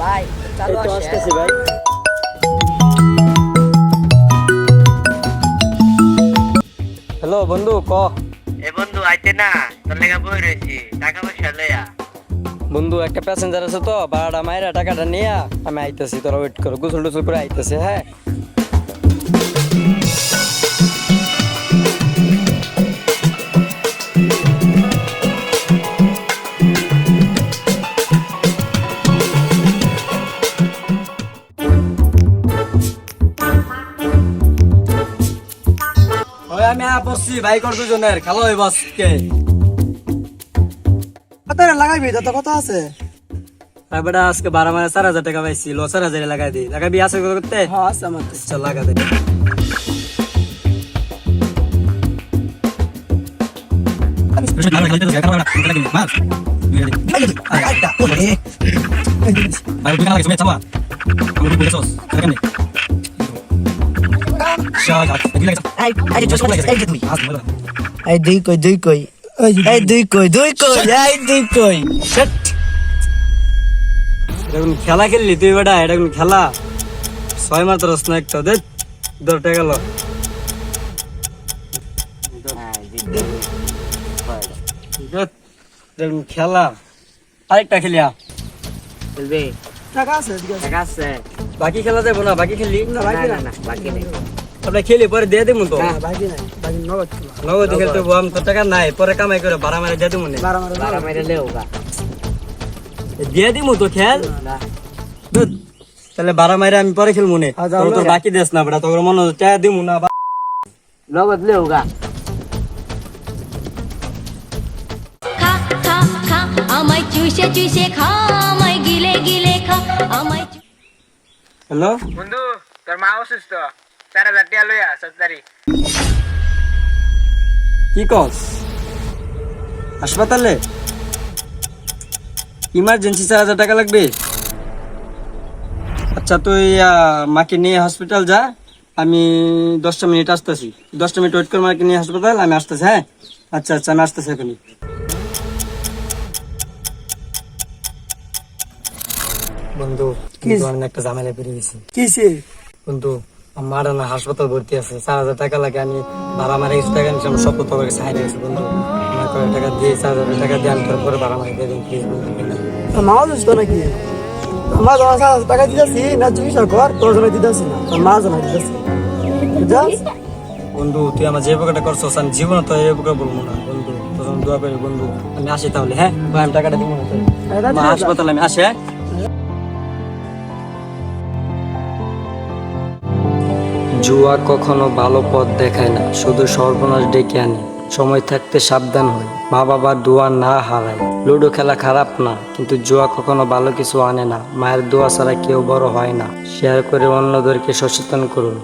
ভাই আসে। আসতেছি ভাই। হ্যালো বন্ধু ক? এ বন্ধু আইতে না। তোর লেগা বই রয়েছি। টাকা পয়সা লইয়া। বন্ধু একটা প্যাসেঞ্জার আছে তো ভাড়াটা মাইরা টাকাটা নিয়ে আমি আইতেছি তোরা ওয়েট করো গোসল টোসল করে আইতেছি হ্যাঁ? আমি আ পড়ছি বাইকর দুজনের খেলো ওই বাসকে কত লাগাইবি যত কত আছে আর বেটা আজকে বারো মানে চার হাজার টাকা পাইছি লো চার হাজার লাগাই দিই লাগাবি আছে করতে হ্যাঁ আছে আমার চল লাগা দে দুই কই দুই কই এই দুই কই খেলা খেললি তুই বেটা এটা কোন খেলা ছয় মাত্র না একটা দে দশ টাকা গেল খেলা আরেকটা খেলিয়া বলবি টাকা আছে টাকা আছে। বাকি খেলা যাব না? বাকি খেলি? না বাকি না না বাকি নেই। আমরা খেলি পরে দিয়ে দেবো তো? বাকি নাই। বাকি নগদ নগদ খেলতে হব, আমি তো টাকা নাই পরে কামাই করে ভাড়া মারে দিয়ে দেবো না? বারো মারে বারো লেও গা দিয়ে দিমু তো খেল? তাহলে বারো মাইরে আমি পরে খেলব নে? তোর বাকি দেস না বেটা তোর মনে টাকা দিমু না নগদ লেও গা খা খা খা আমায় চুষে চুষে খা হ্যালো বন্ধু তোর মা অসুস্থ। চার হাজার টাকা লইয়া সত্তারি কি কস? হাসপাতালে? ইমার্জেন্সি চার হাজার টাকা লাগবে? আচ্ছা তুই মাকে নিয়ে হসপিটাল যা। আমি দশটা মিনিট আসতেছি। দশটা মিনিট ওয়েট করে মাকে নিয়ে হাসপাতাল আমি আসতেছি হ্যাঁ? আচ্ছা আচ্ছা আমি আসতেছি এখনই। বন্ধু কিন্তু আমি একটা ঝামেলা পেরে গেছি। কিসে কিন্তু আমার না হাসপাতাল ভর্তি আছে চার হাজার টাকা লাগে আমি ভাড়া মারে কিছু টাকা নিচ্ছি আমার সব তো তোমার কাছে হারিয়ে গেছে বন্ধু। আমার করে টাকা দিয়ে চার হাজার টাকা দিয়ে আমি তোর পরে ভাড়া মারি দিয়ে দিন প্লিজ বন্ধু মাও অসুস্থ নাকি? আমার তোমার সাথে টাকা দিতেছি না চিকিৎসা কর তোর জন্য দিতেছি না তোর মা জন্য দিতেছি। বন্ধু তুই আমার যে উপকারটা করছস আমি জীবনে তো এই উপকার বলব না বন্ধু। তোর দোয়া করি বন্ধু। আমি আসি তাহলে হ্যাঁ? আমি টাকাটা দিব না হাসপাতালে আমি আসি হ্যাঁ? জুয়া কখনো ভালো পথ দেখায় না, শুধু সর্বনাশ ডেকে আনে। সময় থাকতে সাবধান হয় মা বাবার দোয়া না হারায়। লুডো খেলা খারাপ না, কিন্তু জুয়া কখনো ভালো কিছু আনে না। মায়ের দোয়া ছাড়া কেউ বড় হয় না। শেয়ার করে অন্যদেরকে সচেতন করুন।